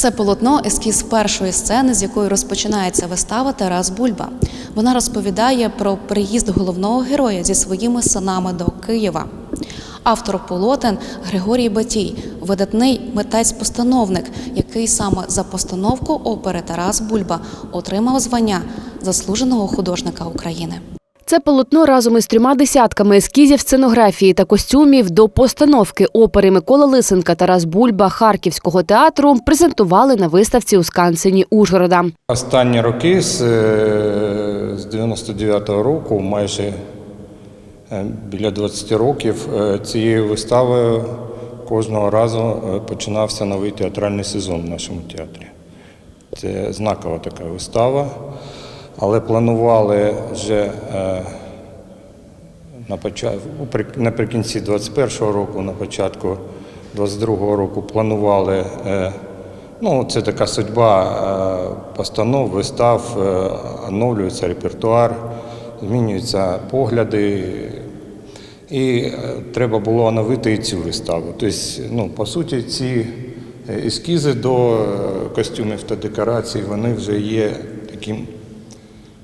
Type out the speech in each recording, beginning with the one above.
Це полотно ескіз першої сцени, з якої розпочинається вистава Тарас Бульба. Вона розповідає про приїзд головного героя зі своїми синами до Києва. Автор полотен Григорій Батій, видатний митець-постановник, який саме за постановку опери Тарас Бульба отримав звання заслуженого художника України. Це полотно разом із трьома десятками ескізів сценографії та костюмів до постановки опери Микола Лисенка Тарас Бульба Харківського театру презентували на виставці у Скансені Ужгорода. Останні роки з, е, 99-го року, майже е, біля 20 років, е, цією виставою кожного разу е, починався новий театральний сезон в нашому театрі. Це знакова така вистава, але планували вже е, наприкінці 21-го року, на початку 22-го року планували. е, Ну, це така судьба е, постанов, вистав, оновлюється репертуар, змінюються погляди. І треба було оновити і цю виставу. Тобто, ну, по суті, ці ескізи до костюмів та декорацій, вони вже є таким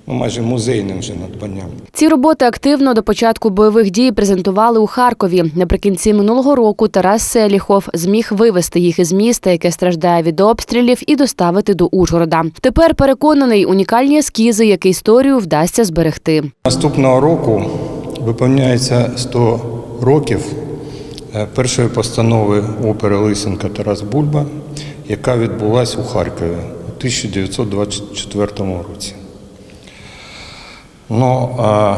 ну, майже музейним вже надбанням. Ці роботи активно до початку бойових дій презентували у Харкові. Наприкінці минулого року Тарас Селіхов зміг вивезти їх із міста, яке страждає від обстрілів, і доставити до Ужгорода. Тепер переконаний, унікальні ескізи, як і історію вдасться зберегти. Наступного року виповняється 100 років е, першої постанови опери Лисенка Тарас Бульба, яка відбулася у Харкові у 1924 році. Ну, а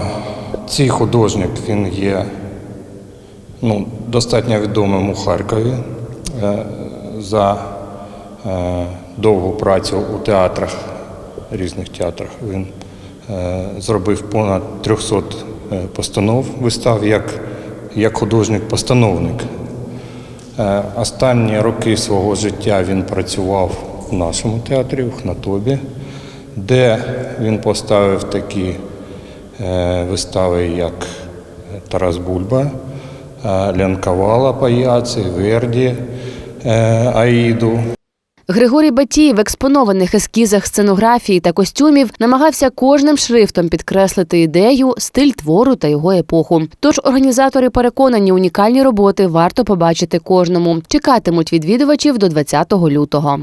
цей художник він є ну, достатньо відомим у Харкові е, за е, довгу працю у театрах, різних театрах. Він е, зробив понад 300 е, постанов вистав як, як художник-постановник. Останні роки свого життя він працював в нашому театрі, в Хнатобі, де він поставив такі вистави, як Тарас Бульба, е, Лянкавала Паяци, Верді, е, Аїду. Григорій Батій в експонованих ескізах сценографії та костюмів намагався кожним шрифтом підкреслити ідею, стиль твору та його епоху. Тож організатори переконані, унікальні роботи варто побачити кожному. Чекатимуть відвідувачів до 20 лютого.